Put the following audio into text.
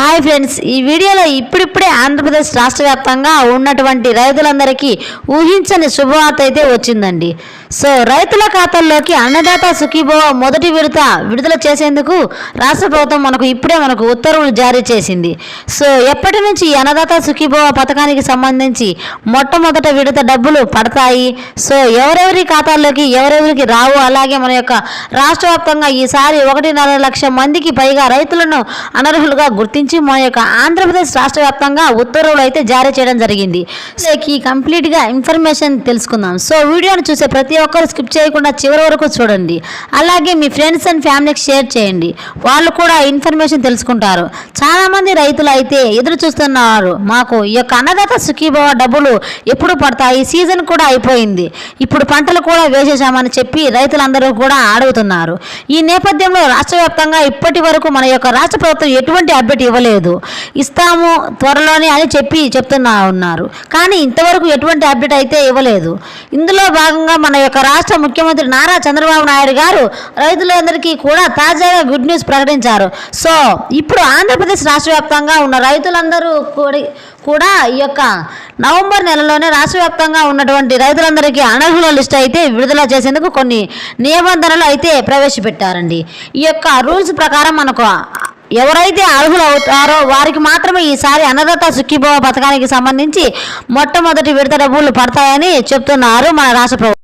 Hi friends ఈ వీడియోలో ఇప్పుడిప్పుడే ఆంధ్రప్రదేశ్ రాష్ట్ర వ్యాప్తంగా ఉన్నటువంటి రైతులందరికీ ఊహించని శుభవార్త అయితే వచ్చిందండి. సో రైతుల ఖాతాల్లోకి అన్నదాత సుఖీభవ మొదటి విడత విడుదల చేసేందుకు రాష్ట్ర ప్రభుత్వం మనకు ఇప్పుడే మనకు ఉత్తర్వులు జారీ చేసింది. సో ఎప్పటి నుంచి ఈ అన్నదాత సుఖీభవ పథకానికి సంబంధించి మొట్టమొదట విడత డబ్బులు పడతాయి? సో ఎవరెవరి ఖాతాల్లోకి ఎవరెవరికి రావు? అలాగే మన యొక్క రాష్ట్ర వ్యాప్తంగా ఈసారి ఒకటిన్నర లక్ష మందికి పైగా రైతులను అనర్హులుగా గుర్తించి మన యొక్క ఆంధ్రప్రదేశ్ రాష్ట్ర వ్యాప్తంగా ఉత్తర్వులు అయితే జారీ చేయడం జరిగింది. సో ఈ కంప్లీట్గా ఇన్ఫర్మేషన్ తెలుసుకుందాం. సో వీడియోను చూసే ప్రతి ఒక్కరు స్కిప్ చేయకుండా చివరి వరకు చూడండి. అలాగే మీ ఫ్రెండ్స్ అండ్ ఫ్యామిలీకి షేర్ చేయండి. వాళ్ళు కూడా ఇన్ఫర్మేషన్ తెలుసుకుంటారు. చాలా మంది రైతులు అయితే ఎదురు చూస్తున్నారు. మాకు ఈ యొక్క అన్నదాత సుఖీభవ డబ్బులు ఎప్పుడు పడతాయి? సీజన్ కూడా అయిపోయింది. ఇప్పుడు పంటలు కూడా వేసేసామని చెప్పి రైతులందరూ కూడా అడుగుతున్నారు. ఈ నేపథ్యంలో రాష్ట్ర వ్యాప్తంగా ఇప్పటి వరకు మన యొక్క రాష్ట్ర ప్రభుత్వం ఎటువంటి అప్డేట్ ఇవ్వలేదు. ఇస్తాము త్వరలోనే అని చెప్పి చెప్తున్నా ఉన్నారు. కానీ ఇంతవరకు ఎటువంటి అప్డేట్ అయితే ఇవ్వలేదు. ఇందులో భాగంగా మన యొక్క రాష్ట్ర ముఖ్యమంత్రి నారా చంద్రబాబు నాయుడు గారు రైతులందరికీ కూడా తాజాగా గుడ్ న్యూస్ ప్రకటించారు. సో ఇప్పుడు ఆంధ్రప్రదేశ్ రాష్ట్ర వ్యాప్తంగా ఉన్న రైతులందరూ కూడి కూడా ఈ యొక్క నవంబర్ నెలలోనే రాష్ట్ర వ్యాప్తంగా ఉన్నటువంటి రైతులందరికీ అనర్హుల లిస్ట్ అయితే విడుదల చేసేందుకు కొన్ని నిబంధనలు అయితే ప్రవేశపెట్టారండి. ఈ యొక్క రూల్స్ ప్రకారం మనకు ఎవరైతే అర్హులు అవుతారో వారికి మాత్రమే ఈసారి అన్నదాత సుఖీభవ పథకానికి సంబంధించి మొట్టమొదటి విడత డబ్బులు పడతాయని చెప్తున్నారు మన రాష్ట్ర